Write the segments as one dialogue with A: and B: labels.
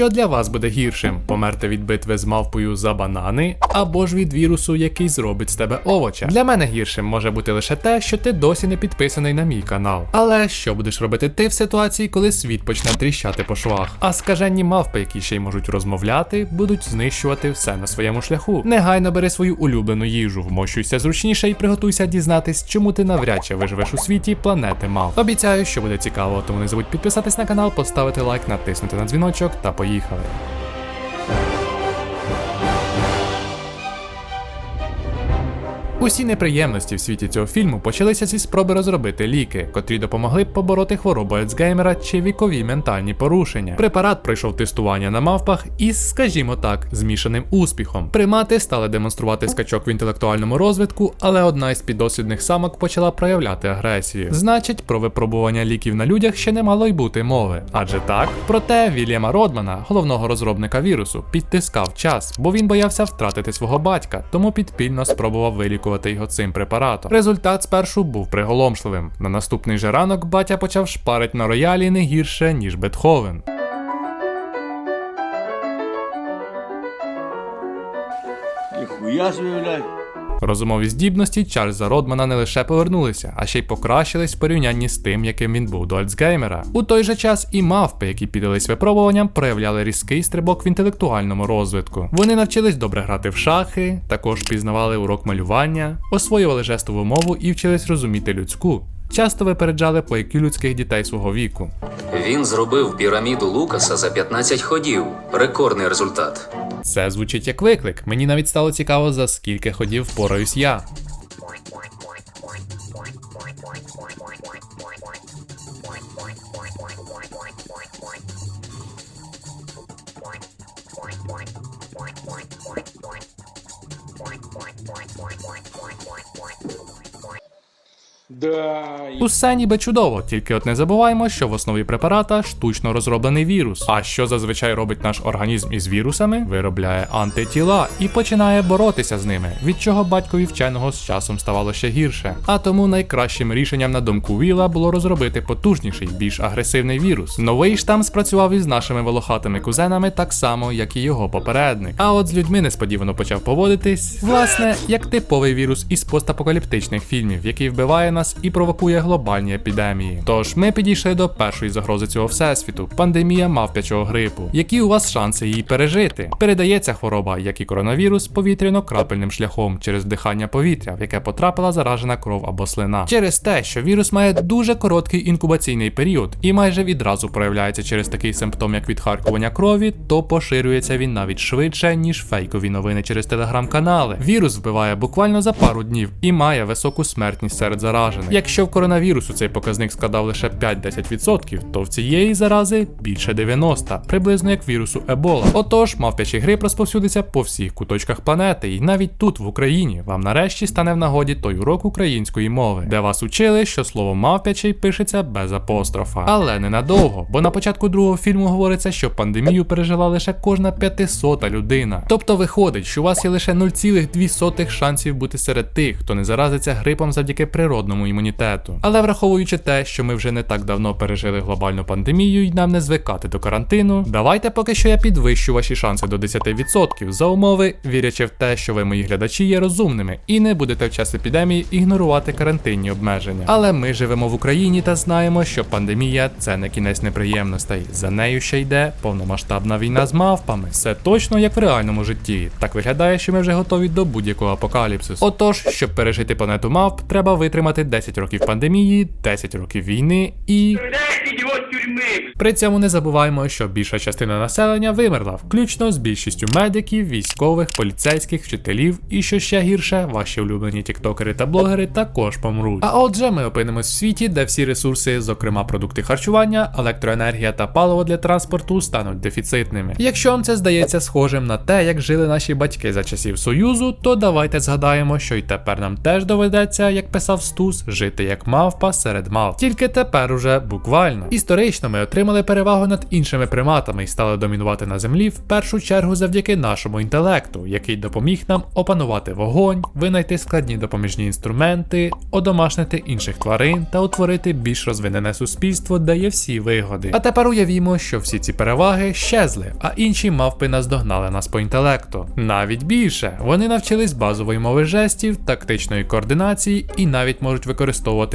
A: Що для вас буде гіршим? Померти від битви з мавпою за банани, або ж від вірусу, який зробить з тебе овоча? Для мене гіршим може бути лише те, що ти досі не підписаний на мій канал. Але що будеш робити ти в ситуації, коли світ почне тріщати по швах? А скажені мавпи, які ще й можуть розмовляти, будуть знищувати все на своєму шляху. Негайно бери свою улюблену їжу, вмощуйся зручніше і приготуйся дізнатись, чому ти навряд чи виживеш у світі планети мав. Обіцяю, що буде цікаво, тому не забудь підписатись на канал, поставити лайк, натиснути на дзвіночок та поїхали. Усі неприємності в світі цього фільму почалися зі спроби розробити ліки, котрі допомогли б побороти хворобу Альцгеймера чи вікові ментальні порушення. Препарат пройшов тестування на мавпах із, скажімо так, змішаним успіхом. Примати стали демонструвати скачок в інтелектуальному розвитку, але одна із піддослідних самок почала проявляти агресію. Значить, про випробування ліків на людях ще не мало й бути мови. Адже так, проте Вільяма Родмана, головного розробника вірусу, підтискав час, бо він боявся втратити свого батька, тому підпільно спробував вилікувати його цим препаратом. Результат спершу був приголомшливим. На наступний же ранок батя почав шпарить на роялі не гірше, ніж Бетховен.
B: Ніхуя блядь.
A: Розумові здібності Чарльза Родмана не лише повернулися, а ще й покращились в порівнянні з тим, яким він був до Альцгеймера. У той же час і мавпи, які піддались випробуванням, проявляли різкий стрибок в інтелектуальному розвитку. Вони навчились добре грати в шахи, також пізнавали урок малювання, освоювали жестову мову і вчились розуміти людську. Часто випереджали по IQ людських дітей свого віку.
C: Він зробив піраміду Лукаса за 15 ходів. Рекордний результат.
A: Це звучить як виклик. Мені навіть стало цікаво, за скільки ходів впораюсь я. Усе ніби чудово, тільки от не забуваємо, що в основі препарата штучно розроблений вірус. А що зазвичай робить наш організм із вірусами? Виробляє антитіла і починає боротися з ними, від чого батькові вченого з часом ставало ще гірше. А тому найкращим рішенням на думку Віла було розробити потужніший, більш агресивний вірус. Новий штам спрацював із нашими волохатими кузенами так само, як і його попередник. А от з людьми несподівано почав поводитись, власне, як типовий вірус із постапокаліптичних фільмів, який вбиває нас і провокує глобальні епідемії. Тож ми підійшли до першої загрози цього всесвіту пандемія мавпячого грипу. Які у вас шанси її пережити? Передається хвороба, як і коронавірус, повітряно-крапельним шляхом через вдихання повітря, в яке потрапила заражена кров або слина. Через те, що вірус має дуже короткий інкубаційний період і майже відразу проявляється через такий симптом, як відхаркування крові, то поширюється він навіть швидше, ніж фейкові новини через телеграм-канали. Вірус вбиває буквально за пару днів і має високу смертність серед заражених. Якщо в коронавірусу цей показник складав лише 5-10%, то в цієї зарази більше 90%, приблизно як вірусу Ебола. Отож, мавпячий грип розповсюдиться по всіх куточках планети, і навіть тут, в Україні, вам нарешті стане в нагоді той урок української мови, де вас учили, що слово мавпячий пишеться без апострофа. Але ненадовго, бо на початку другого фільму говориться, що пандемію пережила лише кожна п'ятисота людина. Тобто виходить, що у вас є лише 0,2 шансів бути серед тих, хто не заразиться грипом завдяки природному імунітету. Але враховуючи те, що ми вже не так давно пережили глобальну пандемію і нам не звикати до карантину, давайте поки що я підвищу ваші шанси до 10% за умови, вірячи в те, що ви, мої глядачі, є розумними і не будете в час епідемії ігнорувати карантинні обмеження. Але ми живемо в Україні та знаємо, що пандемія це не кінець неприємностей. За нею ще йде повномасштабна війна з мавпами. Все точно як в реальному житті. Так виглядає, що ми вже готові до будь-якого апокаліпсису. Отож, щоб пережити планету мавп, треба витримати 10 років пандемії, 10 років війни і. При цьому не забуваємо, що більша частина населення вимерла, включно з більшістю медиків, військових, поліцейських, вчителів, і що ще гірше, ваші улюблені тіктокери та блогери також помруть. А отже, ми опинимось в світі, де всі ресурси, зокрема продукти харчування, електроенергія та паливо для транспорту, стануть дефіцитними. Якщо вам це здається схожим на те, як жили наші батьки за часів Союзу, то давайте згадаємо, що й тепер нам теж доведеться, як писав Стус, жити як мавпа серед мавп. Тільки тепер уже буквально. Історично ми отримали перевагу над іншими приматами і стали домінувати на землі в першу чергу завдяки нашому інтелекту, який допоміг нам опанувати вогонь, винайти складні допоміжні інструменти, одомашнити інших тварин та утворити більш розвинене суспільство, де є всі вигоди. А тепер уявімо, що всі ці переваги щезли, а інші мавпи наздогнали нас по інтелекту. Навіть більше вони навчились базової мови жестів, тактичної координації і навіть можуть використовувати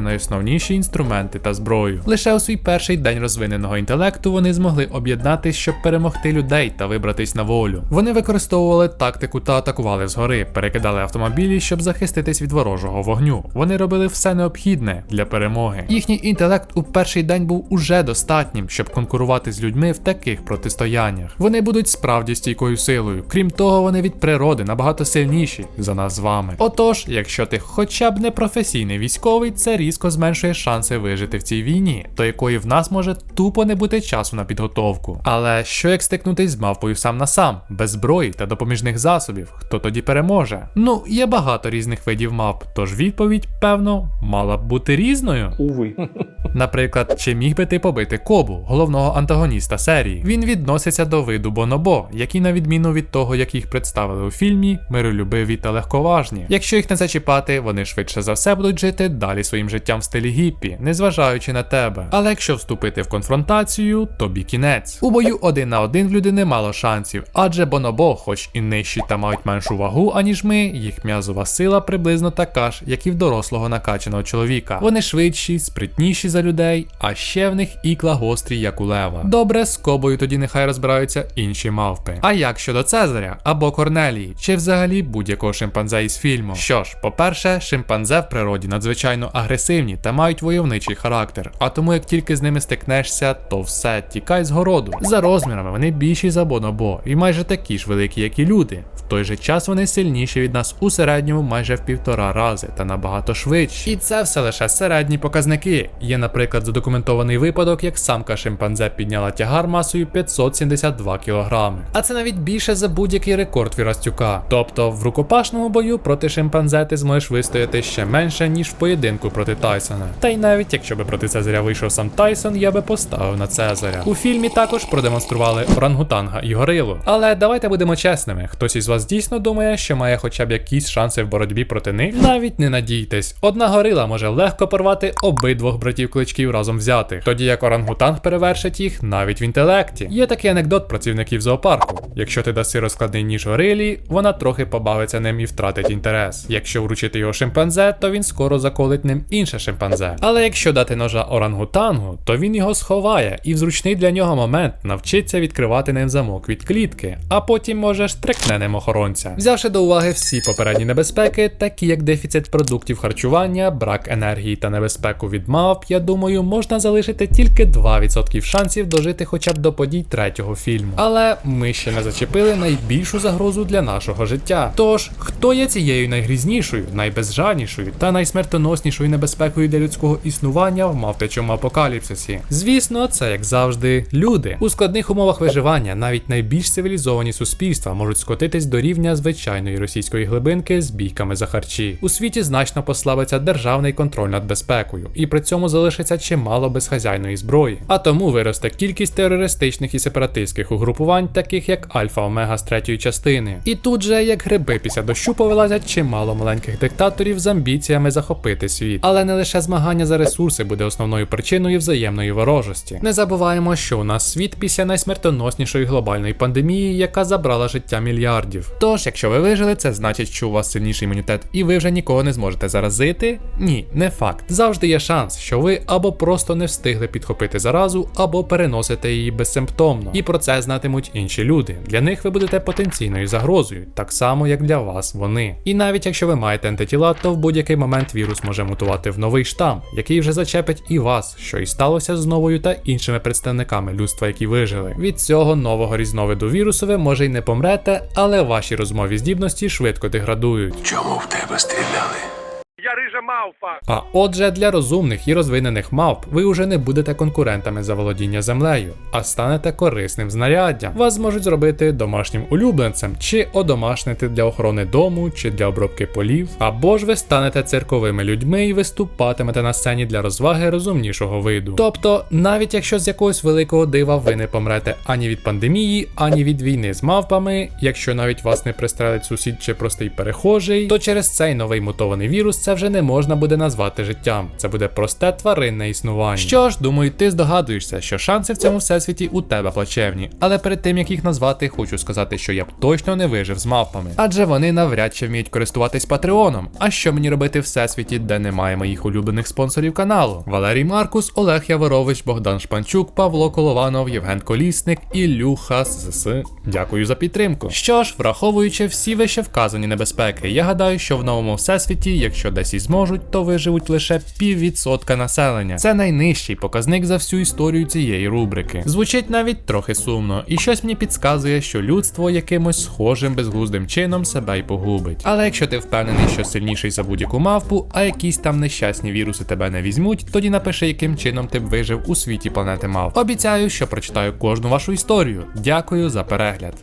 A: найосновніші інструменти та зброю. Лише у свій перший день розвиненого інтелекту вони змогли об'єднатись, щоб перемогти людей та вибратись на волю. Вони використовували тактику та атакували згори, перекидали автомобілі, щоб захиститись від ворожого вогню. Вони робили все необхідне для перемоги. Їхній інтелект у перший день був уже достатнім, щоб конкурувати з людьми в таких протистояннях. Вони будуть справді стійкою силою. Крім того, вони від природи набагато сильніші за нас з вами. Отож, якщо ти хоча б не професійний військовий, це різко зменшує шанси вижити в цій війні, до якої в нас може тупо не бути часу на підготовку. Але що як стикнутись з мавпою сам на сам, без зброї та допоміжних засобів, хто тоді переможе? Ну, є багато різних видів мавп, тож відповідь, певно, мала б бути різною.
D: Увы.
A: Наприклад, чи міг би ти побити Кобу, головного антагоніста серії? Він відноситься до виду Бонобо, які, на відміну від того, як їх представили у фільмі, миролюбиві та легковажні. Якщо їх не зачіпати, вони швидше за все будуть жити далі своїм життям в стилі гіппі, незважаючи на тебе. Але якщо вступити в конфронтацію, тобі кінець. У бою один на один в людини мало шансів, адже Бонобо, хоч і нижчі та мають меншу вагу, аніж ми, їх м'язова сила приблизно така ж, як і в дорослого накачаного чоловіка. Вони швидші, спритніші за людей, а ще в них ікла гострі, як у лева. Добре, з кобою тоді нехай розбираються інші мавпи. А як щодо Цезаря або Корнелії, чи взагалі будь-якого шимпанзе із фільму? Що ж, по-перше, шимпанзе в природі надзвичайно агресивні та мають войовничий характер. А тому, як тільки з ними стикнешся, то все, тікай з городу. За розмірами вони більші за бонобо і майже такі ж великі, як і люди. В той же час вони сильніші від нас у середньому майже в півтора рази та набагато швидші. І це все лише середні показники. Є, наприклад, задокументований випадок, як самка шимпанзе підняла тягар масою 572 кг. А це навіть більше за будь-який рекорд Вірастюка. Тобто в рукопашному бою проти шимпанзе ти зможеш вистояти ще менше, ніж в поєдинку проти Тайсона. Та й навіть якщо би проти Цезаря вийшов сам Тайсон, я би поставив на Цезаря. У фільмі також продемонстрували орангутанга і горилу. Але давайте будемо чесними: хтось із вас дійсно думає, що має хоча б якісь шанси в боротьбі проти них? Навіть не надійтесь. Одна горила може легко порвати обидвох братів кличків разом взятих, тоді як орангутанг перевершить їх навіть в інтелекті. Є такий анекдот працівників зоопарку. Якщо ти даси розкладний ніж горилі, вона трохи побавиться ним і втратить інтерес. Якщо вручити його шимпанзе, то він скоро заколить ним інше шимпанзе. Але якщо дати ножа орангутангу, то він його сховає і в зручний для нього момент навчиться відкривати ним замок від клітки, а потім може штрикне ним охоронця. Взявши до уваги всі попередні небезпеки, такі як дефіцит продуктів харчування, брак енергії та небезпеку від мавп, я думаю, можна залишити тільки 2% шансів дожити хоча б до подій третього фільму. Але ми ще не зачепили найбільшу загрозу для нашого життя. Тож, хто є цією найгрізнішою, найбезжальнішою та найсмертоноснішою небезпекою для людського існування в мавпячому апокаліпсисі? Звісно, це як завжди люди. У складних умовах виживання навіть найбільш цивілізовані суспільства можуть скотитись до рівня звичайної російської глибинки з бійками за харчі. У світі значно послабиться державний контроль над безпекою, і при цьому залишиться чимало безхазяйної зброї. А тому виросте кількість терористичних і сепаратистських угрупувань, таких як Альфа Омега з третьої частини. І тут же, як гриби після дощу, повилазять чимало маленьких диктаторів з амбіціями захопити світ. Але не лише змагання за ресурси буде основною причиною взаємної ворожості. Не забуваємо, що у нас світ після найсмертоноснішої глобальної пандемії, яка забрала життя мільярдів. Тож, якщо ви вижили, це значить, що у вас сильніший імунітет і ви вже нікого не зможете заразити? Ні, не факт. Завжди є шанс, що ви або просто не встигли підхопити заразу, або переносите її безсимптомно. І про це знатимуть інші люди. Для них ви будете потенційною загрозою, так само як для вас вони. І навіть якщо ви маєте антитіла, то в будь-який момент вірус може мутувати в новий штам, який вже зачепить і вас, що і сталося з новою та іншими представниками людства, які вижили. Від цього нового різновиду вірусу ви може й не помрете, але ваші розмові здібності швидко деградують.
E: Чому в тебе стріляли?
F: Я
B: мавпа.
A: А отже, для розумних і розвинених мавп ви вже не будете конкурентами за володіння землею, а станете корисним знаряддям. Вас зможуть зробити домашнім улюбленцем, чи одомашнити для охорони дому, чи для обробки полів, або ж ви станете цирковими людьми і виступатимете на сцені для розваги розумнішого виду. Тобто, навіть якщо з якогось великого дива ви не помрете ані від пандемії, ані від війни з мавпами, якщо навіть вас не пристрелить сусід чи простий перехожий, то через цей новий мутований вірус це вже не можна буде назвати життям. Це буде просте тваринне існування. Що ж, думаю, ти здогадуєшся, що шанси в цьому всесвіті у тебе плачевні. Але перед тим як їх назвати, хочу сказати, що я б точно не вижив з мавпами. Адже вони навряд чи вміють користуватись Патреоном. А що мені робити в всесвіті, де немає моїх улюблених спонсорів каналу? Валерій Маркус, Олег Яворович, Богдан Шпанчук, Павло Колованов, Євген Колісник, Ілюха ЗС. Дякую за підтримку. Що ж, враховуючи всі вище вказані небезпеки, я гадаю, що в новому всесвіті, якщо десь і зможуть, то виживуть лише піввідсотка населення. Це найнижчий показник за всю історію цієї рубрики. Звучить навіть трохи сумно, і щось мені підказує, що людство якимось схожим безглуздим чином себе й погубить. Але якщо ти впевнений, що сильніший за будь-яку мавпу, а якісь там нещасні віруси тебе не візьмуть, тоді напиши, яким чином ти б вижив у світі планети мавп. Обіцяю, що прочитаю кожну вашу історію. Дякую за перегляд.